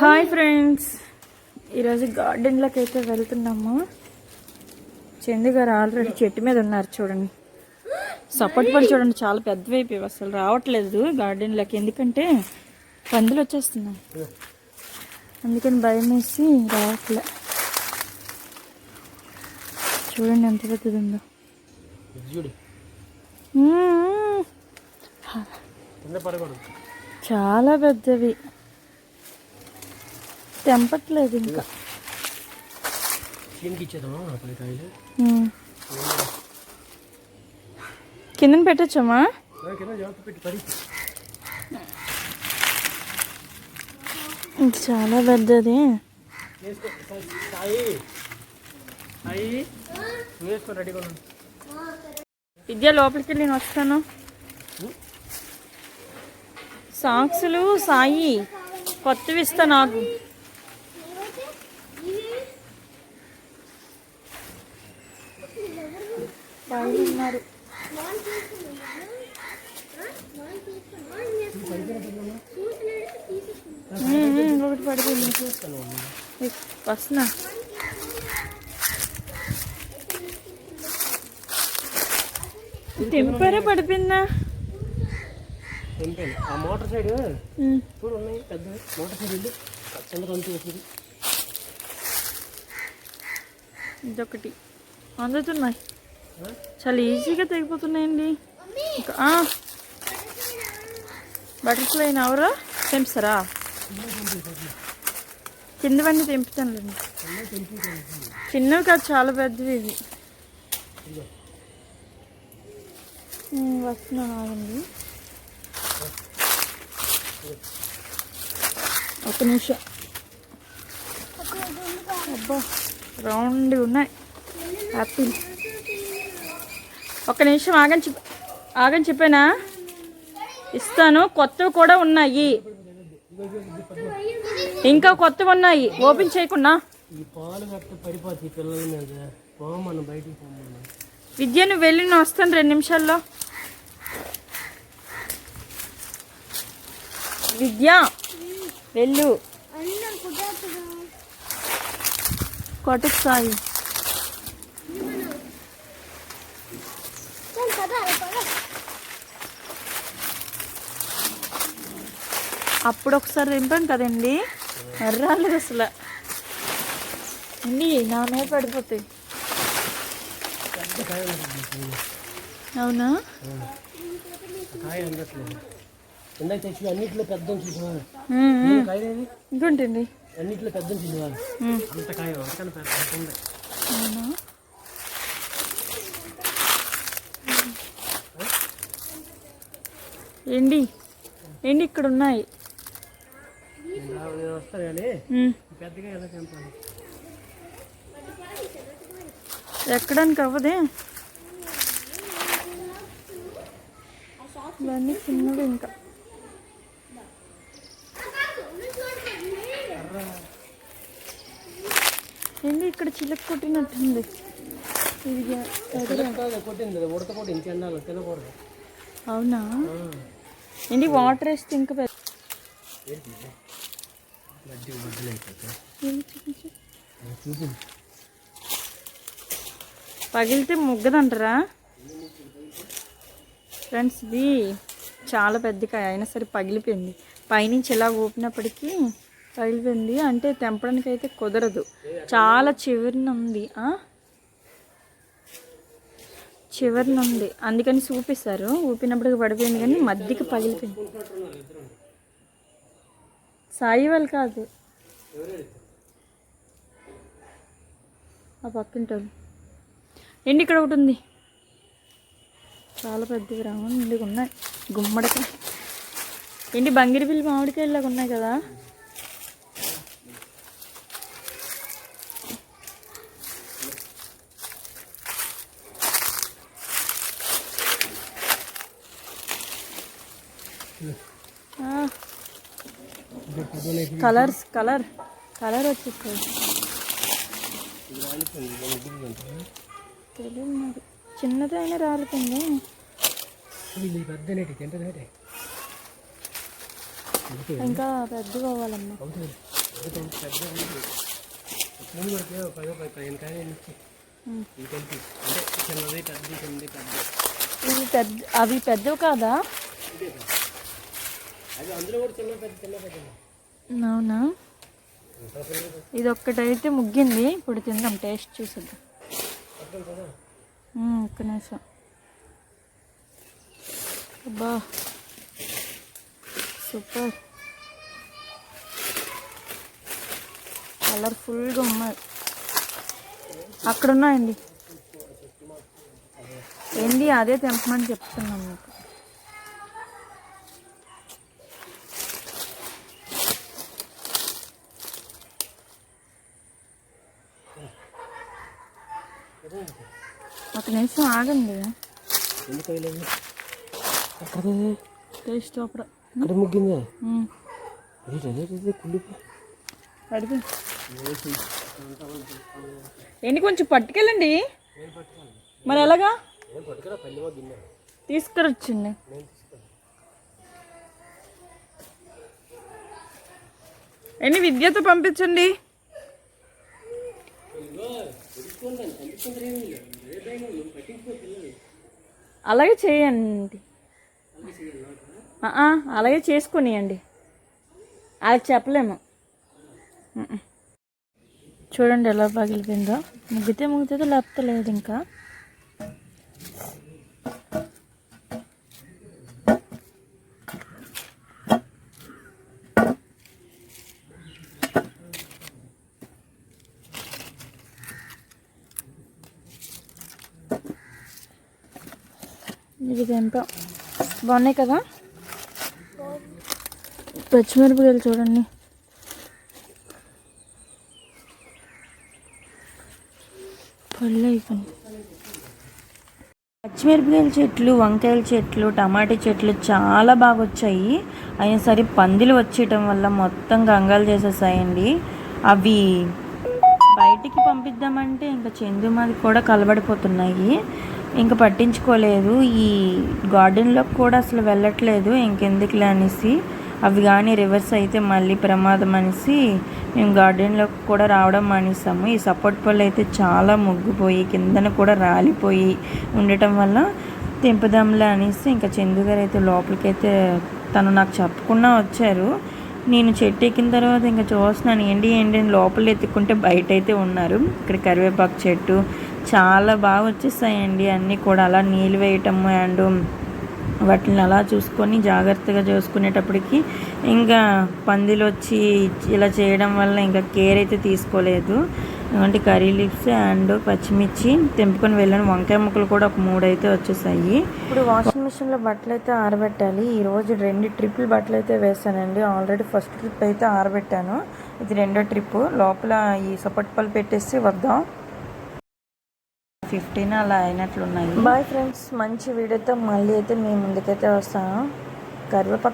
Hi friends. ఈరోజు గార్డెన్లోకి అయితే వెళ్తున్నాము. చందు గారు ఆల్రెడీ చెట్టు మీద ఉన్నారు చూడండి. సపోర్ట్ పడి చూడండి చాలా పెద్దవి అయిపోయాయి అసలు రావట్లేదు గార్డెన్లోకి. ఎందుకంటే పందులు వచ్చేస్తున్నాయి. అందుకని భయం వేసి రావట్లే. చూడండి ఎంత పెద్దది ఉందో చాలా పెద్దవి. తెంపట్లేదు ఇంకా. పెట్టచ్చమ్మా? కింద జాగ్రత్త పెట్టి పడి. ఇది చాలా పెద్దది. విద్య లోపలికి వెళ్ళి నేను వస్తాను. సాంగ్స్లు సాయి కొత్తవి ఇస్తా నాకు. ఉమ్, ఒకటి పడిపోయింది. వస్తున్నా. తెంపారా పడిపోయిందా? ఆ మోటార్ సైడ్. చూడు ఉన్నాయి పెద్ద మోటార్ సైడ్ వెళ్ళి చిన్న తంతు వస్తుంది ఇదొకటి. అందుతున్నాయి చాలా ఈజీగా తెగిపోతున్నాయండి. బటర్ఫ్లై ఎవరు? తెంపుతారా? కిందవన్నీ తెంపుతానులేండి చిన్నవి కాదు చాలా పెద్దవి ఇవి. ఉమ్, వస్తున్నాను ఆగండి ఒక నిమిషం. అబ్బా రౌండ్ ఉన్నాయి. యాపిల్ ఒక నిమిషం ఆగని చెప్ప ఆగని చెప్పానా? ఇస్తాను కొత్తవి కూడా ఉన్నాయి. ఇంకా కొత్తవి ఉన్నాయి. ఓపెన్ చేయకుండా విద్య నువ్వు వెళ్ళి నేను వస్తాను రెండు నిమిషాల్లో. విద్య వెళ్ళు. కొట్టకు సాయి. అప్పుడు ఒకసారి తెంపాం కదండి. ఎర్రాలేదు అసలు. అన్నీ నా మీద పడిపోతాయి. అవునా? అన్నిట్లో పెద్ద అన్నిట్లో పెద్ద. అంత కాయ అవునా? ఏండి ఏండి ఇక్కడ ఉన్నాయి ఎక్కడానికి అవ్వదే? ఇవన్నీ చిన్నవి ఇంకా. ఏంటి ఇక్కడ చిలక కొట్టినట్టుంది. ఇది కొట్టింది అది ఉడత కొట్టింది చెండాలి తినకూడదు అవునా? ఏంటి వాటర్ వేస్తే ఇంకా పగిలితే ముగ్గదంటారా? ఫ్రెండ్స్ ఇది చాలా పెద్ద కాయ అయినా సరే పగిలిపోయింది. పైనుంచి ఇలా ఊపినప్పటికీ పగిలిపోయింది. అంటే తెంపడానికి అయితే కుదరదు. చాలా చివరిన ఉంది. ఆ? చివరిన ఉంది అందుకని చూపిస్తారు. ఊపినప్పటికి పడిపోయింది కానీ మధ్యకి పగిలిపోయింది. సాయి వాళ్ళు కాదు. ఆ పక్కింటోళ్ళు ఏంటి ఇక్కడ ఒకటి ఉంది? చాలా పెద్దవి ఇందుకు ఉన్నాయి. గుమ్మడికాయ ఏంటి బంగిరిపిల్లి మామిడికాయలాగా ఉన్నాయి కదా? కలర్స్ కలర్ కలర్ వచ్చేస్తుంది తెలియదు మరి. చిన్నదైనా రాలుతుంది పెద్ద ఇంకా పెద్దగా అవ్వాలమ్మా. పెద్ద ఉంది. పది పెద్ద ఇవి పెద్ద అవి పెద్దవి కాదా? అది అందులో కూడా చిన్న పెద్ద చిన్న పెద్ద అవునా? ఇది ఒక్కటైతే ముగ్గింది. ఇప్పుడు తిందాం టేస్ట్ చూసిద్దాం. ఒక్క నిమిషం. అబ్బా సూపర్. కలర్ఫుల్గా ఉన్నాయి. అక్కడ ఉన్నాయండి ఏంది అదే తెంపమని చెప్తున్నాను మీకు. ఒక నిమిషం ఆగండి? అక్కడ. టేస్ట్ అప్పుడు ఇక్కడ ముగ్గిందా? ఎన్ని కొంచెం పట్టుకెళ్ళండి. మరి ఎలాగా? తీసుకురొచ్చండి నేను తీసుకురా. ఎన్ని విద్యతో పంపించండి. అలాగే చేయండి. అలాగే చేసుకునియండి. అది చెప్పలేము. చూడండి ఎలా పగిలిపోయిందో. ముగ్గితే ముగ్గుతే లేకపోతే లేదు ఇంకా. ఇది బాగున్నాయి కదా? పచ్చిమిరపకాయలు చూడండి. పళ్ళు అయిపోయింది పచ్చిమిరపకాయల చెట్లు వంకాయల చెట్లు టమాటా చెట్లు చాలా బాగా వచ్చాయి. అయినా సరే పందిలు వచ్చేయటం వల్ల మొత్తం గంగాలు చేసేసాయండి. అవి బయటికి పంపిద్దామంటే ఇంకా చందుమాది కూడా కలబడిపోతున్నాయి. ఇంకా పట్టించుకోలేదు. ఈ గార్డెన్లోకి కూడా అసలు వెళ్ళట్లేదు. ఇంకెందుకులే అనేసి అవి కానీ రివర్స్ అయితే మళ్ళీ ప్రమాదం అనేసి మేము గార్డెన్లోకి కూడా రావడం మానేసాము. ఈ సపోర్ట్ పళ్ళు అయితే చాలా ముగ్గుపోయి కిందన కూడా రాలిపోయి ఉండటం వల్ల తెంపుదాంలే అనేసి ఇంకా చందు గారు అయితే లోపలికైతే తను నాకు చెప్పకుండా వచ్చారు. నేను చెట్టు ఎక్కిన తర్వాత ఇంకా చూస్తున్నాను ఏంటి ఏంటి అని లోపల ఎత్తుకుంటే బయట అయితే ఉన్నారు. ఇక్కడ కరివేపాకు చెట్టు చాలా బాగా వచ్చేస్తాయండి అన్నీ కూడా. అలా నీళ్ళు వేయటం అండ్ వాటిని అలా చూసుకొని జాగ్రత్తగా చూసుకునేటప్పటికి ఇంకా పందిలు వచ్చి ఇలా చేయడం వల్ల ఇంకా కేర్ అయితే తీసుకోలేదు. అంటే కర్రీ లీవ్స్ అండ్ పచ్చిమిర్చి తెంపుకొని వెళ్ళాను. వంకాయ ముక్కలు కూడా ఒక మూడు అయితే వచ్చేసాయి. ఇప్పుడు వాషింగ్ మిషన్లో బట్టలు అయితే ఆరబెట్టాలి. ఈరోజు రెండు ట్రిప్పులు బట్టలు అయితే వేసానండి ఆల్రెడీ ఫస్ట్ ట్రిప్ అయితే ఆరబెట్టాను. ఇది రెండో ట్రిప్. లోపల ఈ సపోర్ట్ పాలు పెట్టేసి వద్దాం. ఫిఫ్టీన్ అలా అయినట్లున్నాయి. బాయ్ ఫ్రెండ్స్ మంచి వీడియోతో మళ్ళీ అయితే మీ ముందుకైతే వస్తాను. కరివేపాకు